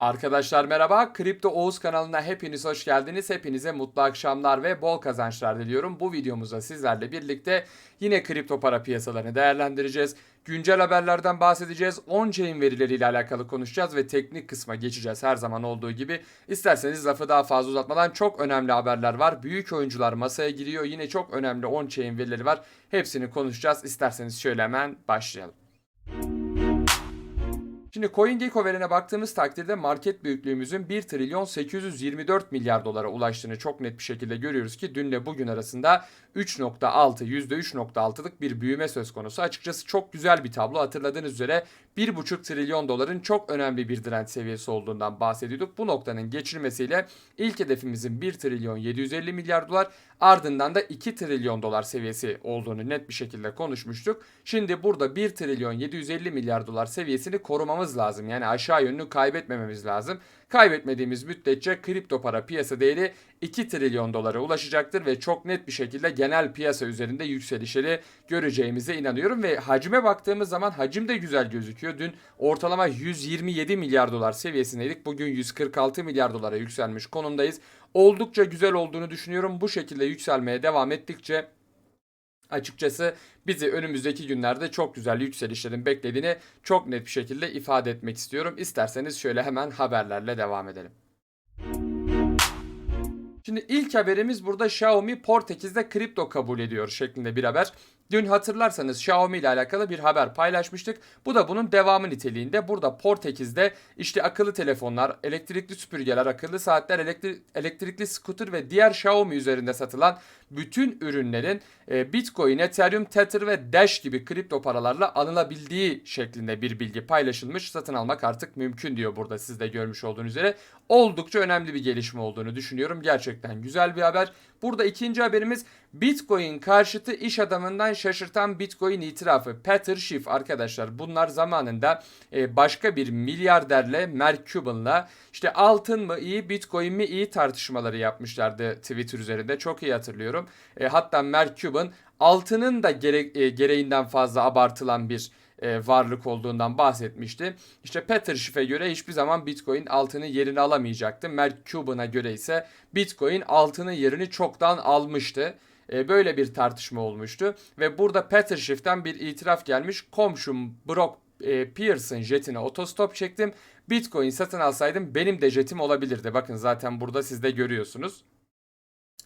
Arkadaşlar merhaba. Kripto Oğuz kanalına hepiniz hoş geldiniz. Hepinize mutlu akşamlar ve bol kazançlar diliyorum. Bu videomuzda sizlerle birlikte yine kripto para piyasalarını değerlendireceğiz. Güncel haberlerden bahsedeceğiz. On-chain verileriyle alakalı konuşacağız ve teknik kısma geçeceğiz her zaman olduğu gibi. İsterseniz lafı daha fazla uzatmadan çok önemli haberler var. Büyük oyuncular masaya giriyor. Yine çok önemli on-chain verileri var. Hepsini konuşacağız. İsterseniz şöyle hemen başlayalım. Şimdi CoinGecko verilerine baktığımız takdirde market büyüklüğümüzün 1 trilyon 824 milyar dolara ulaştığını çok net bir şekilde görüyoruz ki dünle bugün arasında 3.6 %3.6'lık bir büyüme söz konusu. Açıkçası çok güzel bir tablo. Hatırladığınız üzere 1.5 trilyon doların çok önemli bir direnç seviyesi olduğundan bahsediyorduk. Bu noktanın geçilmesiyle ilk hedefimizin 1 trilyon 750 milyar dolar ardından da 2 trilyon dolar seviyesi olduğunu net bir şekilde konuşmuştuk. Şimdi burada 1 trilyon 750 milyar dolar seviyesini korumamız lazım. Yani aşağı yönünü kaybetmememiz lazım. Kaybetmediğimiz müddetçe kripto para piyasa değeri 2 trilyon dolara ulaşacaktır ve çok net bir şekilde genel piyasa üzerinde yükselişleri göreceğimize inanıyorum ve hacime baktığımız zaman hacim de güzel gözüküyor. Dün ortalama 127 milyar dolar seviyesindeydik. Bugün 146 milyar dolara yükselmiş konumdayız. Oldukça güzel olduğunu düşünüyorum. Bu şekilde yükselmeye devam ettikçe açıkçası bizi önümüzdeki günlerde çok güzel yükselişlerin beklediğini çok net bir şekilde ifade etmek istiyorum. İsterseniz şöyle hemen haberlerle devam edelim. Şimdi ilk haberimiz burada Xiaomi Portekiz'de kripto kabul ediyor şeklinde bir haber. Dün hatırlarsanız Xiaomi ile alakalı bir haber paylaşmıştık. Bu da bunun devamı niteliğinde. Burada Portekiz'de işte akıllı telefonlar, elektrikli süpürgeler, akıllı saatler, elektri- elektrikli scooter ve diğer Xiaomi üzerinde satılan bütün ürünlerin e, Bitcoin, Ethereum, Tether ve Dash gibi kripto paralarla alınabildiği şeklinde bir bilgi paylaşılmış. Satın almak artık mümkün diyor burada siz de görmüş olduğunuz üzere. Oldukça önemli bir gelişme olduğunu düşünüyorum. Gerçekten güzel bir haber. Burada ikinci haberimiz Bitcoin karşıtı iş adamından şaşırtan Bitcoin itirafı. Peter Schiff arkadaşlar bunlar zamanında e, başka bir milyarderle Mark Cuban'la işte altın mı iyi Bitcoin mi iyi tartışmaları yapmışlardı Twitter üzerinde çok iyi hatırlıyorum. E, hatta Mark Cuban altının da gere- e, gereğinden fazla abartılan bir varlık olduğundan bahsetmişti. İşte Peter Schiff'e göre hiçbir zaman Bitcoin altının yerini alamayacaktı. Mark Cuban'a göre ise Bitcoin altının yerini çoktan almıştı. E, böyle bir tartışma olmuştu ve burada Peter Schiff'ten bir itiraf gelmiş. Komşum Brock e, Pearson jetine otostop çektim. Bitcoin satın alsaydım benim de jetim olabilirdi. Bakın zaten burada siz de görüyorsunuz.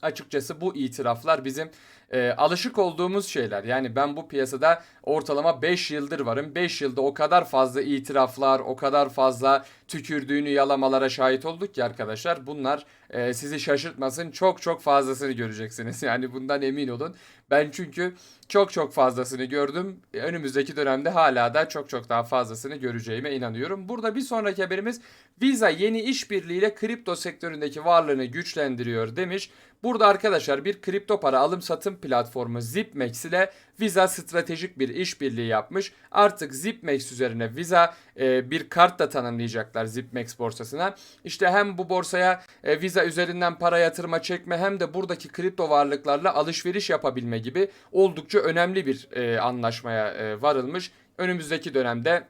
Açıkçası bu itiraflar bizim e, alışık olduğumuz şeyler. Yani ben bu piyasada ortalama 5 yıldır varım. 5 yılda o kadar fazla itiraflar, o kadar fazla tükürdüğünü yalamalara şahit olduk ki arkadaşlar. Bunlar e, sizi şaşırtmasın. Çok çok fazlasını göreceksiniz. Yani bundan emin olun. Ben çünkü çok çok fazlasını gördüm. Önümüzdeki dönemde hala da çok çok daha fazlasını göreceğime inanıyorum. Burada bir sonraki haberimiz Visa yeni işbirliğiyle kripto sektöründeki varlığını güçlendiriyor demiş. Burada arkadaşlar bir kripto para alım satım platformu Zipmex ile Visa stratejik bir işbirliği yapmış. Artık Zipmex üzerine Visa e, bir kart da tanımlayacaklar Zipmex borsasına. İşte hem bu borsaya e, Visa üzerinden para yatırma çekme hem de buradaki kripto varlıklarla alışveriş yapabilme gibi oldukça önemli bir e, anlaşmaya e, varılmış. Önümüzdeki dönemde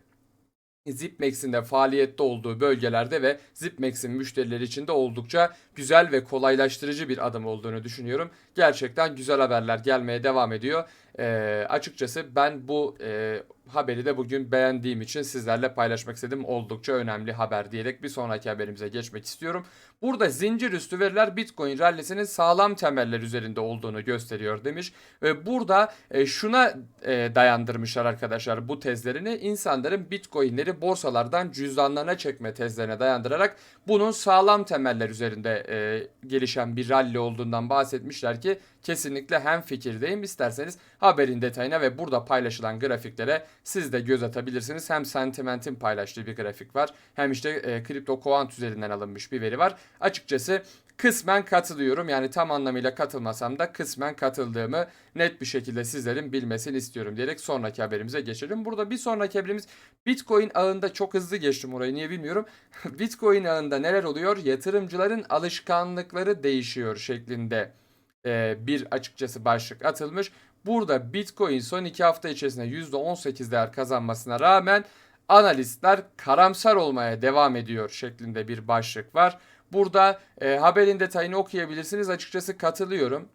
Zipmex'in de faaliyette olduğu bölgelerde ve Zipmex'in müşterileri için de oldukça güzel ve kolaylaştırıcı bir adım olduğunu düşünüyorum. Gerçekten güzel haberler gelmeye devam ediyor. Ee, açıkçası ben bu e, haberi de bugün beğendiğim için sizlerle paylaşmak istedim. Oldukça önemli haber diyerek bir sonraki haberimize geçmek istiyorum. Burada zincir üstü veriler Bitcoin rallisinin sağlam temeller üzerinde olduğunu gösteriyor demiş. Ve burada e, şuna e, dayandırmışlar arkadaşlar bu tezlerini. insanların Bitcoin'leri borsalardan cüzdanlarına çekme tezlerine dayandırarak bunun sağlam temeller üzerinde e, gelişen bir rally olduğundan bahsetmişler ki kesinlikle hem fikirdeyim. İsterseniz haberin detayına ve burada paylaşılan grafiklere siz de göz atabilirsiniz. Hem Sentiment'in paylaştığı bir grafik var. Hem işte e, Crypto Quant üzerinden alınmış bir veri var. Açıkçası kısmen katılıyorum. Yani tam anlamıyla katılmasam da kısmen katıldığımı net bir şekilde sizlerin bilmesini istiyorum diyerek sonraki haberimize geçelim. Burada bir sonraki haberimiz Bitcoin ağında çok hızlı geçtim orayı niye bilmiyorum. Bitcoin ağında neler oluyor? Yatırımcıların alışkanlıkları değişiyor şeklinde e, bir açıkçası başlık atılmış. Burada Bitcoin son iki hafta içerisinde %18 değer kazanmasına rağmen analistler karamsar olmaya devam ediyor şeklinde bir başlık var. Burada e, haberin detayını okuyabilirsiniz. Açıkçası katılıyorum.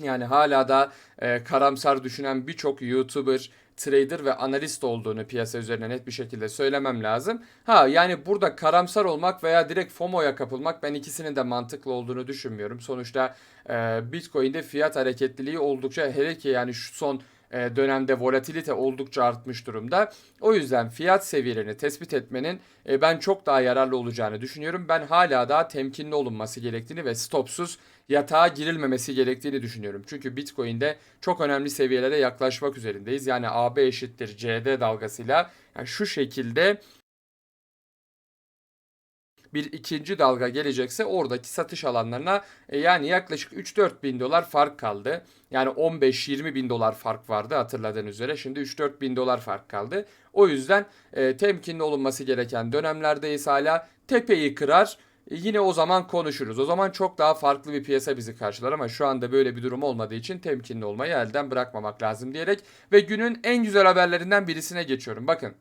Yani hala da e, karamsar düşünen birçok YouTuber, trader ve analist olduğunu piyasa üzerine net bir şekilde söylemem lazım. Ha yani burada karamsar olmak veya direkt FOMO'ya kapılmak ben ikisinin de mantıklı olduğunu düşünmüyorum. Sonuçta e, Bitcoin'de fiyat hareketliliği oldukça hele ki yani şu son e, dönemde volatilite oldukça artmış durumda. O yüzden fiyat seviyelerini tespit etmenin e, ben çok daha yararlı olacağını düşünüyorum. Ben hala daha temkinli olunması gerektiğini ve stopsuz yatağa girilmemesi gerektiğini düşünüyorum. Çünkü Bitcoin'de çok önemli seviyelere yaklaşmak üzerindeyiz. Yani AB eşittir CD dalgasıyla yani şu şekilde bir ikinci dalga gelecekse oradaki satış alanlarına e, yani yaklaşık 3-4 bin dolar fark kaldı. Yani 15-20 bin dolar fark vardı hatırladığın üzere. Şimdi 3-4 bin dolar fark kaldı. O yüzden e, temkinli olunması gereken dönemlerdeyiz hala. Tepeyi kırar. E, yine o zaman konuşuruz. O zaman çok daha farklı bir piyasa bizi karşılar ama şu anda böyle bir durum olmadığı için temkinli olmayı elden bırakmamak lazım diyerek ve günün en güzel haberlerinden birisine geçiyorum. Bakın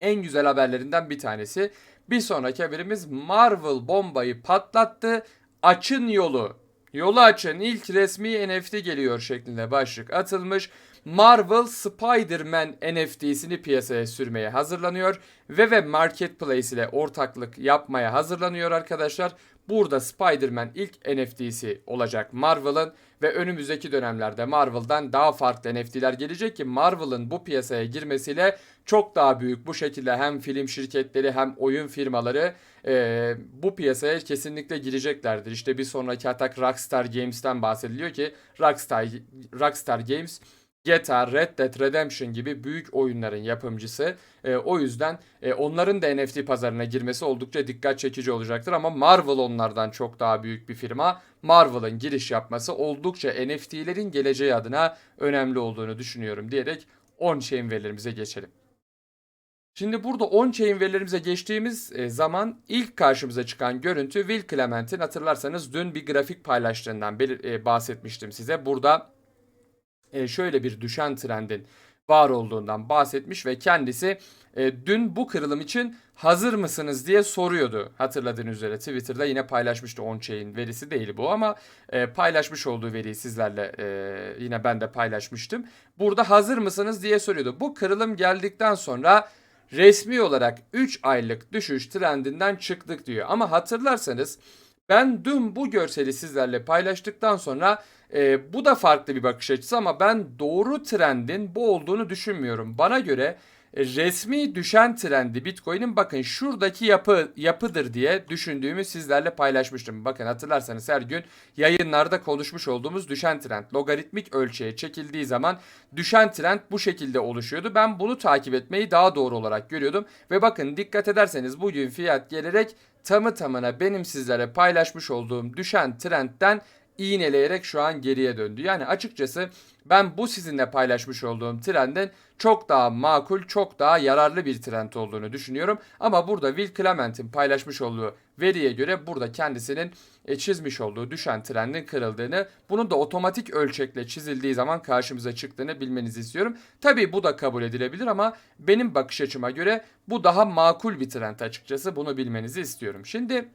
en güzel haberlerinden bir tanesi. Bir sonraki haberimiz Marvel bombayı patlattı. Açın yolu. Yolu açın. İlk resmi NFT geliyor şeklinde başlık atılmış. Marvel Spider-Man NFT'sini piyasaya sürmeye hazırlanıyor ve ve Marketplace ile ortaklık yapmaya hazırlanıyor arkadaşlar. Burada Spider-Man ilk NFT'si olacak Marvel'ın ve önümüzdeki dönemlerde Marvel'dan daha farklı NFT'ler gelecek ki Marvel'ın bu piyasaya girmesiyle çok daha büyük bu şekilde hem film şirketleri hem oyun firmaları e, bu piyasaya kesinlikle gireceklerdir. İşte bir sonraki atak Rockstar Games'ten bahsediliyor ki Rockstar, Rockstar Games GTA, Red Dead Redemption gibi büyük oyunların yapımcısı. E, o yüzden e, onların da NFT pazarına girmesi oldukça dikkat çekici olacaktır ama Marvel onlardan çok daha büyük bir firma. Marvel'ın giriş yapması oldukça NFT'lerin geleceği adına önemli olduğunu düşünüyorum diyerek on-chain verilerimize geçelim. Şimdi burada on-chain verilerimize geçtiğimiz e, zaman ilk karşımıza çıkan görüntü Will Clement'in hatırlarsanız dün bir grafik paylaştığından e, bahsetmiştim size. Burada şöyle bir düşen trendin var olduğundan bahsetmiş ve kendisi dün bu kırılım için hazır mısınız diye soruyordu. Hatırladığınız üzere Twitter'da yine paylaşmıştı on-chain verisi değil bu ama paylaşmış olduğu veriyi sizlerle yine ben de paylaşmıştım. Burada hazır mısınız diye soruyordu. Bu kırılım geldikten sonra resmi olarak 3 aylık düşüş trendinden çıktık diyor. Ama hatırlarsanız ben dün bu görseli sizlerle paylaştıktan sonra e, bu da farklı bir bakış açısı ama ben doğru trendin bu olduğunu düşünmüyorum. Bana göre resmi düşen trendi Bitcoin'in bakın şuradaki yapı yapıdır diye düşündüğümü sizlerle paylaşmıştım. Bakın hatırlarsanız her gün yayınlarda konuşmuş olduğumuz düşen trend logaritmik ölçeğe çekildiği zaman düşen trend bu şekilde oluşuyordu. Ben bunu takip etmeyi daha doğru olarak görüyordum ve bakın dikkat ederseniz bugün fiyat gelerek tamı tamına benim sizlere paylaşmış olduğum düşen trendten iğneleyerek şu an geriye döndü. Yani açıkçası ben bu sizinle paylaşmış olduğum trendin çok daha makul, çok daha yararlı bir trend olduğunu düşünüyorum. Ama burada Will Clement'in paylaşmış olduğu veriye göre burada kendisinin e, çizmiş olduğu düşen trendin kırıldığını, bunun da otomatik ölçekle çizildiği zaman karşımıza çıktığını bilmenizi istiyorum. Tabii bu da kabul edilebilir ama benim bakış açıma göre bu daha makul bir trend açıkçası. Bunu bilmenizi istiyorum. Şimdi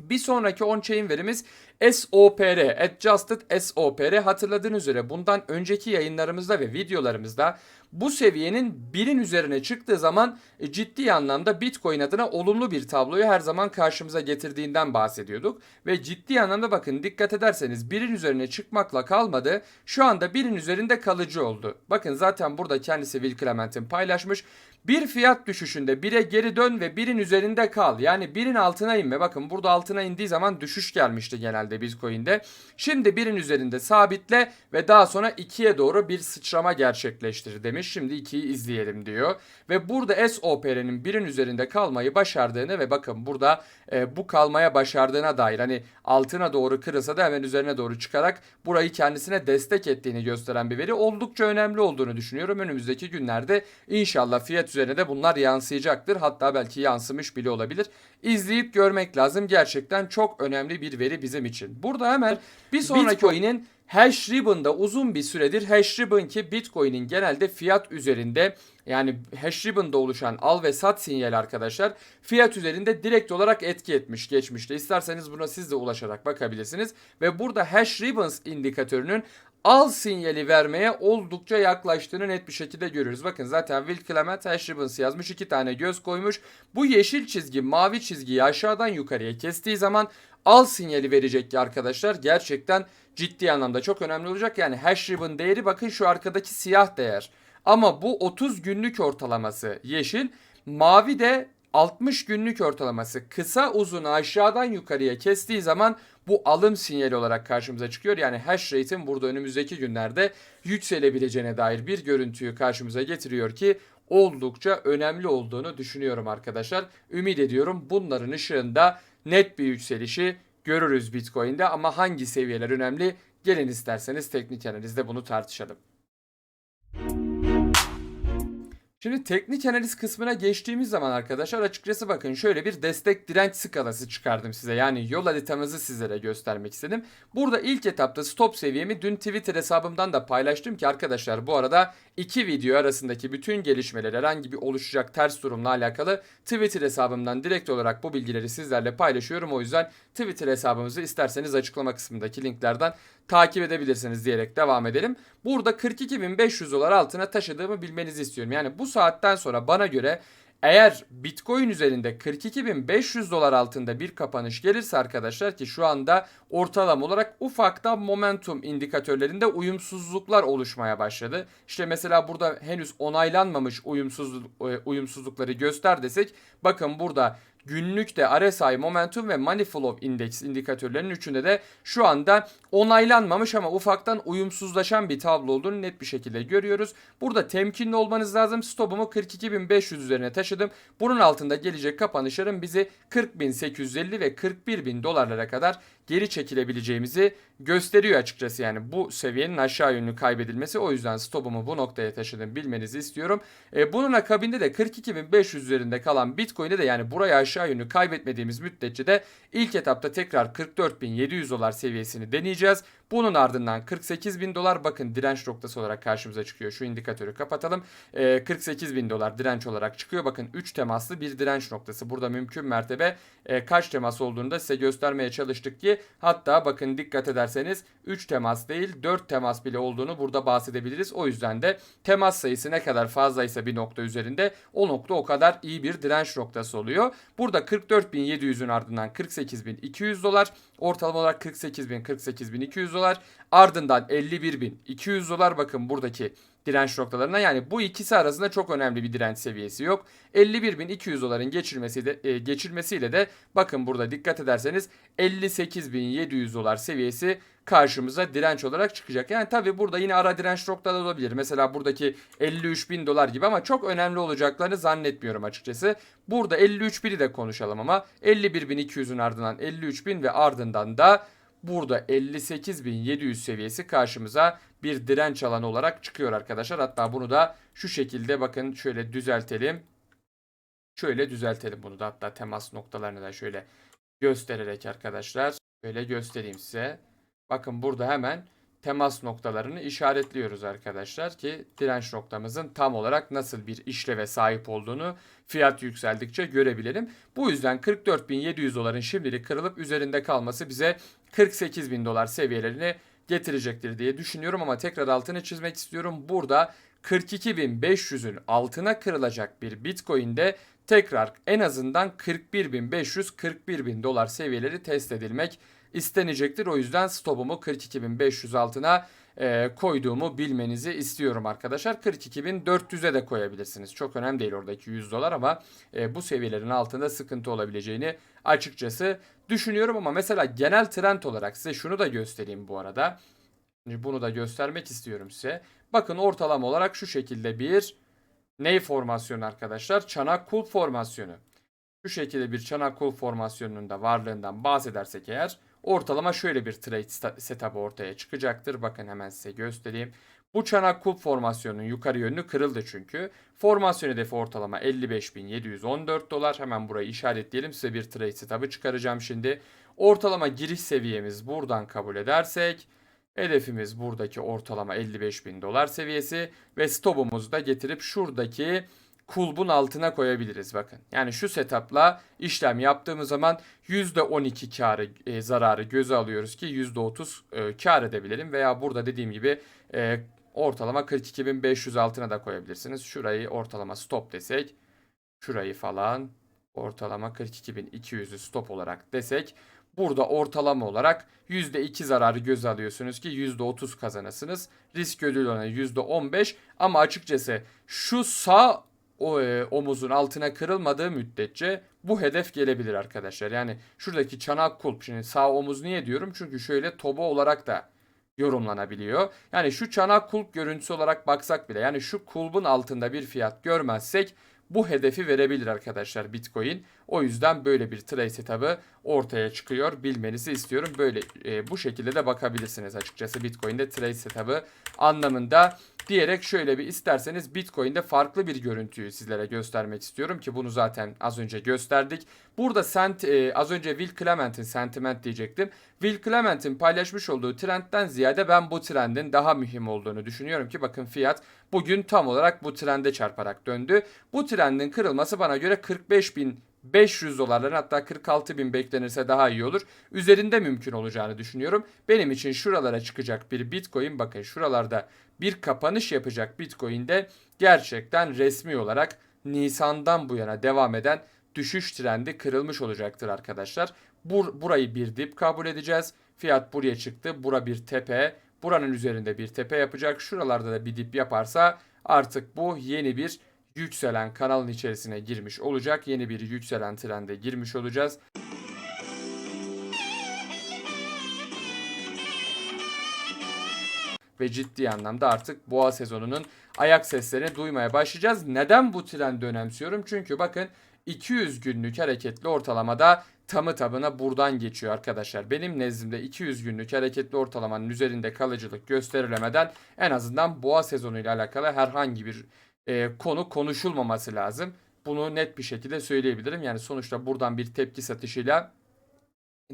bir sonraki on-chain verimiz SOPR, Adjusted SOPR. Hatırladığınız üzere bundan önceki yayınlarımızda ve videolarımızda bu seviyenin birin üzerine çıktığı zaman e, ciddi anlamda Bitcoin adına olumlu bir tabloyu her zaman karşımıza getirdiğinden bahsediyorduk. Ve ciddi anlamda bakın dikkat ederseniz birin üzerine çıkmakla kalmadı. Şu anda birin üzerinde kalıcı oldu. Bakın zaten burada kendisi Will Clement'in paylaşmış. Bir fiyat düşüşünde bire geri dön ve birin üzerinde kal. Yani birin altına inme. Bakın burada altına indiği zaman düşüş gelmişti genelde Bitcoin'de. Şimdi birin üzerinde sabitle ve daha sonra ikiye doğru bir sıçrama gerçekleştir demiş. Şimdi ikiyi izleyelim diyor. Ve burada SOPR'nin birin üzerinde kalmayı başardığını ve bakın burada e, bu kalmaya başardığına dair hani altına doğru kırılsa da hemen üzerine doğru çıkarak burayı kendisine destek ettiğini gösteren bir veri oldukça önemli olduğunu düşünüyorum. Önümüzdeki günlerde inşallah fiyat üzerine de bunlar yansıyacaktır. Hatta belki yansımış bile olabilir. İzleyip görmek lazım. Gerçekten çok önemli bir veri bizim için. Burada hemen bir sonraki oyunun Hash Ribbon'da uzun bir süredir Hash Ribbon ki Bitcoin'in genelde fiyat üzerinde yani Hash Ribbon'da oluşan al ve sat sinyali arkadaşlar fiyat üzerinde direkt olarak etki etmiş geçmişte. İsterseniz buna siz de ulaşarak bakabilirsiniz. Ve burada Hash Ribbons indikatörünün al sinyali vermeye oldukça yaklaştığını net bir şekilde görüyoruz. Bakın zaten Will Clement Hash Ribbons yazmış. iki tane göz koymuş. Bu yeşil çizgi mavi çizgiyi aşağıdan yukarıya kestiği zaman al sinyali verecek ki arkadaşlar gerçekten ciddi anlamda çok önemli olacak. Yani hash ribbon değeri bakın şu arkadaki siyah değer. Ama bu 30 günlük ortalaması yeşil. Mavi de 60 günlük ortalaması kısa uzun aşağıdan yukarıya kestiği zaman bu alım sinyali olarak karşımıza çıkıyor. Yani hash rate'in burada önümüzdeki günlerde yükselebileceğine dair bir görüntüyü karşımıza getiriyor ki oldukça önemli olduğunu düşünüyorum arkadaşlar. Ümit ediyorum bunların ışığında net bir yükselişi görürüz Bitcoin'de ama hangi seviyeler önemli? Gelin isterseniz teknik analizde bunu tartışalım. Şimdi teknik analiz kısmına geçtiğimiz zaman arkadaşlar açıkçası bakın şöyle bir destek direnç skalası çıkardım size. Yani yol haritamızı sizlere göstermek istedim. Burada ilk etapta stop seviyemi dün Twitter hesabımdan da paylaştım ki arkadaşlar bu arada iki video arasındaki bütün gelişmeler herhangi bir oluşacak ters durumla alakalı Twitter hesabımdan direkt olarak bu bilgileri sizlerle paylaşıyorum. O yüzden Twitter hesabımızı isterseniz açıklama kısmındaki linklerden takip edebilirsiniz diyerek devam edelim. Burada 42.500 dolar altına taşıdığımı bilmenizi istiyorum. Yani bu saatten sonra bana göre eğer Bitcoin üzerinde 42.500 dolar altında bir kapanış gelirse arkadaşlar ki şu anda ortalama olarak ufaktan momentum indikatörlerinde uyumsuzluklar oluşmaya başladı. İşte mesela burada henüz onaylanmamış uyumsuzluk, e, uyumsuzlukları göster desek bakın burada günlükte RSI Momentum ve Money Flow Index indikatörlerinin üçünde de şu anda onaylanmamış ama ufaktan uyumsuzlaşan bir tablo olduğunu net bir şekilde görüyoruz. Burada temkinli olmanız lazım. Stopumu 42.500 üzerine taşıdım. Bunun altında gelecek kapanışların bizi 40.850 ve 41.000 dolarlara kadar geri çekilebileceğimizi gösteriyor açıkçası. Yani bu seviyenin aşağı yönlü kaybedilmesi o yüzden stopumu bu noktaya taşıdım bilmenizi istiyorum. E, bunun akabinde de 42.500 üzerinde kalan Bitcoin'de de yani buraya aşağı yönlü kaybetmediğimiz müddetçe de ilk etapta tekrar 44.700 dolar seviyesini deneyeceğiz. Bunun ardından 48 bin dolar bakın direnç noktası olarak karşımıza çıkıyor. Şu indikatörü kapatalım. E, 48 bin dolar direnç olarak çıkıyor. Bakın 3 temaslı bir direnç noktası. Burada mümkün mertebe e, kaç temas olduğunu da size göstermeye çalıştık ki hatta bakın dikkat ederseniz 3 temas değil 4 temas bile olduğunu burada bahsedebiliriz. O yüzden de temas sayısı ne kadar fazlaysa bir nokta üzerinde o nokta o kadar iyi bir direnç noktası oluyor. Burada 44.700'ün ardından 48.200 dolar ortalama olarak 48.000 48.200 dolar. Ardından 51.200 dolar. Bakın buradaki direnç noktalarına. Yani bu ikisi arasında çok önemli bir direnç seviyesi yok. 51.200 doların geçilmesi de, e, geçilmesiyle de bakın burada dikkat ederseniz 58.700 dolar seviyesi karşımıza direnç olarak çıkacak. Yani tabi burada yine ara direnç noktaları olabilir. Mesela buradaki 53.000 dolar gibi ama çok önemli olacaklarını zannetmiyorum açıkçası. Burada 53.000'i de konuşalım ama 51.200'ün ardından 53.000 ve ardından da burada 58.700 seviyesi karşımıza bir direnç alanı olarak çıkıyor arkadaşlar. Hatta bunu da şu şekilde bakın şöyle düzeltelim. Şöyle düzeltelim bunu da hatta temas noktalarını da şöyle göstererek arkadaşlar. Şöyle göstereyim size. Bakın burada hemen temas noktalarını işaretliyoruz arkadaşlar ki direnç noktamızın tam olarak nasıl bir işleve sahip olduğunu fiyat yükseldikçe görebilelim. Bu yüzden 44.700 doların şimdilik kırılıp üzerinde kalması bize 48.000 dolar seviyelerini getirecektir diye düşünüyorum ama tekrar altını çizmek istiyorum. Burada 42.500'ün altına kırılacak bir Bitcoin'de tekrar en azından 41.500-41.000 dolar seviyeleri test edilmek istenecektir. O yüzden stopumu 42.500 altına e, koyduğumu bilmenizi istiyorum arkadaşlar. 42.400'e de koyabilirsiniz. Çok önemli değil oradaki 100 dolar ama e, bu seviyelerin altında sıkıntı olabileceğini açıkçası düşünüyorum ama mesela genel trend olarak size şunu da göstereyim bu arada. Bunu da göstermek istiyorum size. Bakın ortalama olarak şu şekilde bir ney formasyonu arkadaşlar? Çanak kulp formasyonu. Şu şekilde bir çanak kulp formasyonunun da varlığından bahsedersek eğer ortalama şöyle bir trade setup ortaya çıkacaktır. Bakın hemen size göstereyim. Bu çanak kulp formasyonunun yukarı yönlü kırıldı çünkü. Formasyon hedefi ortalama 55.714 dolar. Hemen burayı işaretleyelim. Size bir trade setup'ı çıkaracağım şimdi. Ortalama giriş seviyemiz buradan kabul edersek Hedefimiz buradaki ortalama 55 bin dolar seviyesi ve stopumuzu da getirip şuradaki kulbun altına koyabiliriz bakın. Yani şu setupla işlem yaptığımız zaman %12 karı e, zararı göze alıyoruz ki %30 e, kar edebilelim veya burada dediğim gibi e, ortalama 42.500 altına da koyabilirsiniz. Şurayı ortalama stop desek şurayı falan ortalama 42.200'ü stop olarak desek burada ortalama olarak %2 zararı göze alıyorsunuz ki %30 kazanasınız. Risk ödül oranı %15 ama açıkçası şu sağ o, e, omuzun altına kırılmadığı müddetçe bu hedef gelebilir arkadaşlar. Yani şuradaki çanak kulp şimdi sağ omuz niye diyorum? Çünkü şöyle toba olarak da yorumlanabiliyor. Yani şu çanak kulp görüntüsü olarak baksak bile yani şu kulbun altında bir fiyat görmezsek bu hedefi verebilir arkadaşlar Bitcoin. O yüzden böyle bir trade setup'ı ortaya çıkıyor. Bilmenizi istiyorum. Böyle e, bu şekilde de bakabilirsiniz açıkçası Bitcoin'de trade setup'ı anlamında diyerek şöyle bir isterseniz Bitcoin'de farklı bir görüntüyü sizlere göstermek istiyorum ki bunu zaten az önce gösterdik. Burada sent, e, az önce Will Clement'in sentiment diyecektim. Will Clement'in paylaşmış olduğu trendten ziyade ben bu trendin daha mühim olduğunu düşünüyorum ki bakın fiyat bugün tam olarak bu trende çarparak döndü. Bu trendin kırılması bana göre 45 bin 500 dolarların hatta 46 bin beklenirse daha iyi olur. Üzerinde mümkün olacağını düşünüyorum. Benim için şuralara çıkacak bir Bitcoin bakın şuralarda bir kapanış yapacak Bitcoin'de gerçekten resmi olarak Nisan'dan bu yana devam eden düşüş trendi kırılmış olacaktır arkadaşlar. Bur burayı bir dip kabul edeceğiz. Fiyat buraya çıktı. Bura bir tepe. Buranın üzerinde bir tepe yapacak. Şuralarda da bir dip yaparsa artık bu yeni bir yükselen kanalın içerisine girmiş olacak. Yeni bir yükselen trende girmiş olacağız. Ve ciddi anlamda artık boğa sezonunun ayak seslerini duymaya başlayacağız. Neden bu trendi önemsiyorum? Çünkü bakın 200 günlük hareketli ortalamada tamı tabına buradan geçiyor arkadaşlar. Benim nezdimde 200 günlük hareketli ortalamanın üzerinde kalıcılık gösterilemeden en azından boğa sezonu ile alakalı herhangi bir e, konu konuşulmaması lazım. Bunu net bir şekilde söyleyebilirim. Yani sonuçta buradan bir tepki satışıyla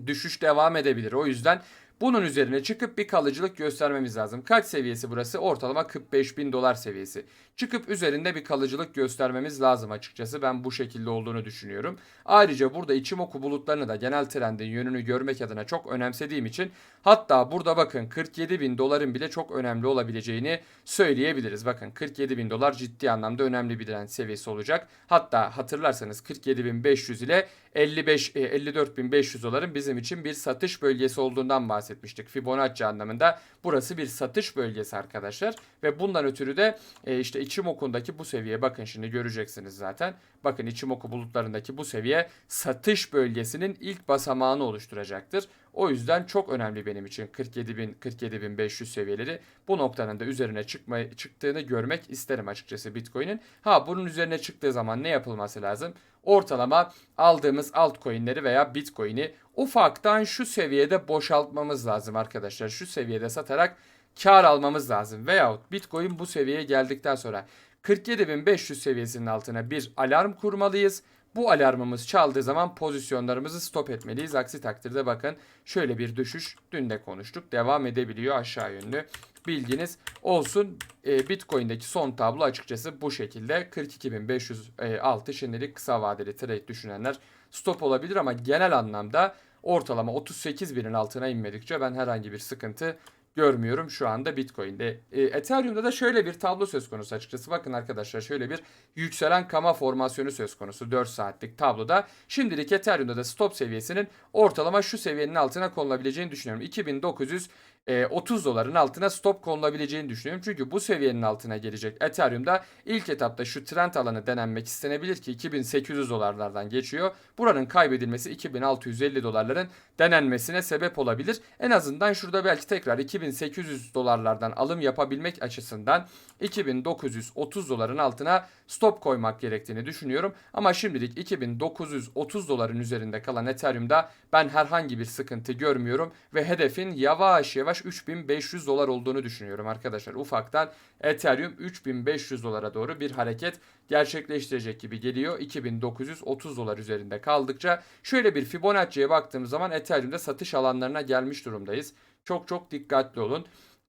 düşüş devam edebilir. O yüzden bunun üzerine çıkıp bir kalıcılık göstermemiz lazım. Kaç seviyesi burası? Ortalama 45 bin dolar seviyesi. Çıkıp üzerinde bir kalıcılık göstermemiz lazım açıkçası. Ben bu şekilde olduğunu düşünüyorum. Ayrıca burada Ichimoku bulutlarını da genel trendin yönünü görmek adına çok önemsediğim için hatta burada bakın 47 bin doların bile çok önemli olabileceğini söyleyebiliriz. Bakın 47 bin dolar ciddi anlamda önemli bir direnç seviyesi olacak. Hatta hatırlarsanız 47 bin 500 ile 55 e, 54 bin 500 doların bizim için bir satış bölgesi olduğundan bahsetmiştik. Fibonacci anlamında burası bir satış bölgesi arkadaşlar ve bundan ötürü de e, işte Ichimoku'ndaki bu seviye bakın şimdi göreceksiniz zaten. Bakın Ichimoku bulutlarındaki bu seviye satış bölgesinin ilk basamağını oluşturacaktır. O yüzden çok önemli benim için 47.000 47.500 seviyeleri bu noktanın da üzerine çıkma, çıktığını görmek isterim açıkçası Bitcoin'in. Ha bunun üzerine çıktığı zaman ne yapılması lazım? Ortalama aldığımız altcoin'leri veya Bitcoin'i ufaktan şu seviyede boşaltmamız lazım arkadaşlar. Şu seviyede satarak kar almamız lazım. Veyahut Bitcoin bu seviyeye geldikten sonra 47.500 seviyesinin altına bir alarm kurmalıyız. Bu alarmımız çaldığı zaman pozisyonlarımızı stop etmeliyiz. Aksi takdirde bakın şöyle bir düşüş dün de konuştuk. Devam edebiliyor aşağı yönlü. Bilginiz olsun. E, Bitcoin'deki son tablo açıkçası bu şekilde. 42.506 şimdilik kısa vadeli trade düşünenler stop olabilir ama genel anlamda ortalama 38 binin altına inmedikçe ben herhangi bir sıkıntı görmüyorum şu anda Bitcoin'de. E, Ethereum'da da şöyle bir tablo söz konusu açıkçası. Bakın arkadaşlar şöyle bir yükselen kama formasyonu söz konusu 4 saatlik tabloda. Şimdilik Ethereum'da da stop seviyesinin ortalama şu seviyenin altına konulabileceğini düşünüyorum. 2900 30 doların altına stop konulabileceğini düşünüyorum. Çünkü bu seviyenin altına gelecek Ethereum'da ilk etapta şu trend alanı denenmek istenebilir ki 2800 dolarlardan geçiyor. Buranın kaybedilmesi 2650 dolarların denenmesine sebep olabilir. En azından şurada belki tekrar 2800 dolarlardan alım yapabilmek açısından 2930 doların altına stop koymak gerektiğini düşünüyorum. Ama şimdilik 2930 doların üzerinde kalan Ethereum'da ben herhangi bir sıkıntı görmüyorum ve hedefin yavaş yavaş 3500 dolar olduğunu düşünüyorum arkadaşlar. Ufaktan Ethereum 3500 dolara doğru bir hareket gerçekleştirecek gibi geliyor. 2930 dolar üzerinde kaldıkça şöyle bir Fibonacci'ye baktığımız zaman Ethereum'da satış alanlarına gelmiş durumdayız. Çok çok dikkatli olun.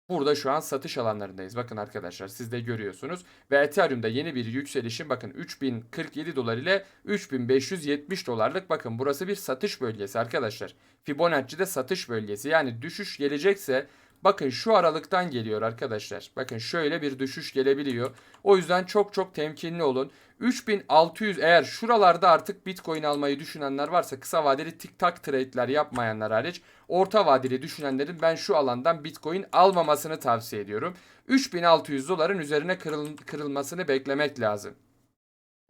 Burada şu an satış alanlarındayız. Bakın arkadaşlar siz de görüyorsunuz. Ve Ethereum'da yeni bir yükselişin bakın 3047 dolar ile 3570 dolarlık bakın burası bir satış bölgesi arkadaşlar. Fibonacci'de satış bölgesi. Yani düşüş gelecekse bakın şu aralıktan geliyor arkadaşlar. Bakın şöyle bir düşüş gelebiliyor. O yüzden çok çok temkinli olun. 3600 eğer şuralarda artık Bitcoin almayı düşünenler varsa kısa vadeli tik tak trade'ler yapmayanlar hariç orta vadeli düşünenlerin ben şu alandan Bitcoin almamasını tavsiye ediyorum. 3600 doların üzerine kırıl- kırılmasını beklemek lazım.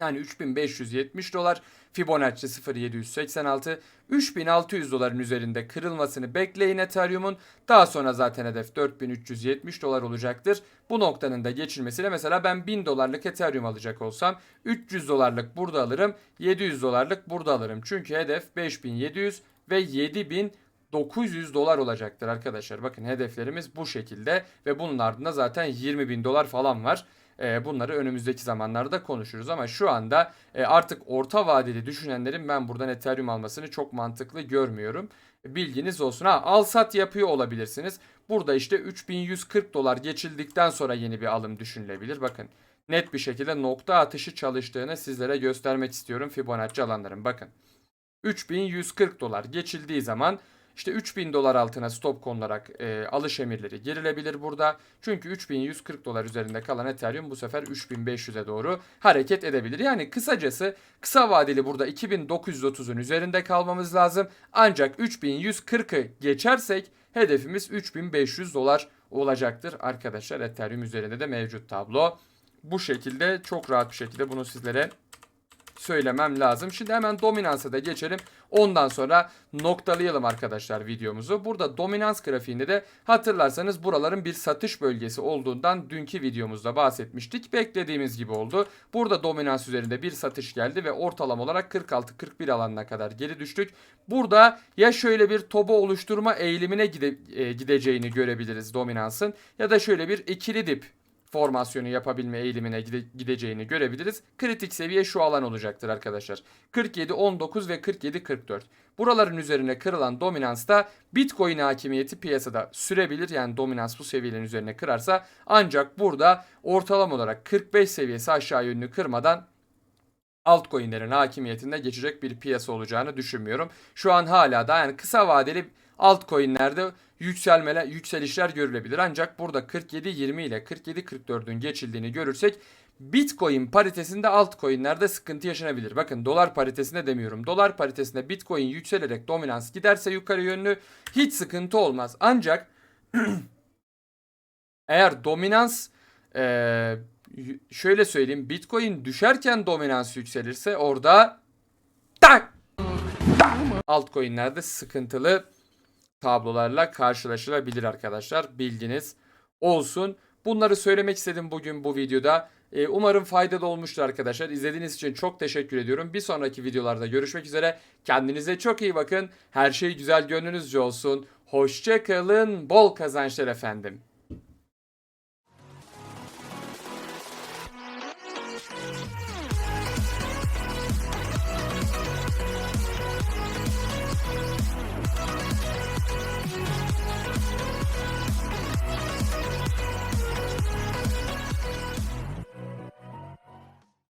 Yani 3570 dolar Fibonacci 0786 3600 doların üzerinde kırılmasını bekleyin Ethereum'un. Daha sonra zaten hedef 4370 dolar olacaktır. Bu noktanın da geçilmesiyle mesela ben 1000 dolarlık Ethereum alacak olsam 300 dolarlık burada alırım. 700 dolarlık burada alırım. Çünkü hedef 5700 ve 7000 900 dolar olacaktır arkadaşlar. Bakın hedeflerimiz bu şekilde ve bunun ardında zaten 20 bin dolar falan var. Ee, bunları önümüzdeki zamanlarda konuşuruz ama şu anda e, artık orta vadeli düşünenlerin ben buradan Ethereum almasını çok mantıklı görmüyorum. Bilginiz olsun. Ha al sat yapıyor olabilirsiniz. Burada işte 3140 dolar geçildikten sonra yeni bir alım düşünülebilir. Bakın net bir şekilde nokta atışı çalıştığını sizlere göstermek istiyorum Fibonacci alanların. Bakın 3140 dolar geçildiği zaman işte 3000 dolar altına stop konularak e, alış emirleri girilebilir burada. Çünkü 3140 dolar üzerinde kalan Ethereum bu sefer 3500'e doğru hareket edebilir. Yani kısacası kısa vadeli burada 2930'un üzerinde kalmamız lazım. Ancak 3140'ı geçersek hedefimiz 3500 dolar olacaktır arkadaşlar. Ethereum üzerinde de mevcut tablo. Bu şekilde çok rahat bir şekilde bunu sizlere söylemem lazım. Şimdi hemen dominansa da geçelim. Ondan sonra noktalayalım arkadaşlar videomuzu. Burada dominans grafiğinde de hatırlarsanız buraların bir satış bölgesi olduğundan dünkü videomuzda bahsetmiştik. Beklediğimiz gibi oldu. Burada dominans üzerinde bir satış geldi ve ortalama olarak 46-41 alanına kadar geri düştük. Burada ya şöyle bir toba oluşturma eğilimine gide, e, gideceğini görebiliriz dominansın ya da şöyle bir ikili dip formasyonu yapabilme eğilimine gide- gideceğini görebiliriz. Kritik seviye şu alan olacaktır arkadaşlar. 47 19 ve 47 44. Buraların üzerine kırılan dominans da Bitcoin hakimiyeti piyasada sürebilir. Yani dominans bu seviyelerin üzerine kırarsa ancak burada ortalama olarak 45 seviyesi aşağı yönlü kırmadan altcoin'lerin hakimiyetinde geçecek bir piyasa olacağını düşünmüyorum. Şu an hala da yani kısa vadeli altcoin'lerde yükselmeler, yükselişler görülebilir. Ancak burada 47-20 ile 47-44'ün geçildiğini görürsek Bitcoin paritesinde altcoin'lerde sıkıntı yaşanabilir. Bakın dolar paritesinde demiyorum. Dolar paritesinde Bitcoin yükselerek dominans giderse yukarı yönlü hiç sıkıntı olmaz. Ancak eğer dominans eee, y- şöyle söyleyeyim Bitcoin düşerken dominans yükselirse orada tak tak altcoin'lerde sıkıntılı tablolarla karşılaşılabilir arkadaşlar. Bilginiz olsun. Bunları söylemek istedim bugün bu videoda. Ee, umarım faydalı olmuştur arkadaşlar. İzlediğiniz için çok teşekkür ediyorum. Bir sonraki videolarda görüşmek üzere. Kendinize çok iyi bakın. Her şey güzel gönlünüzce olsun. Hoşça kalın. Bol kazançlar efendim.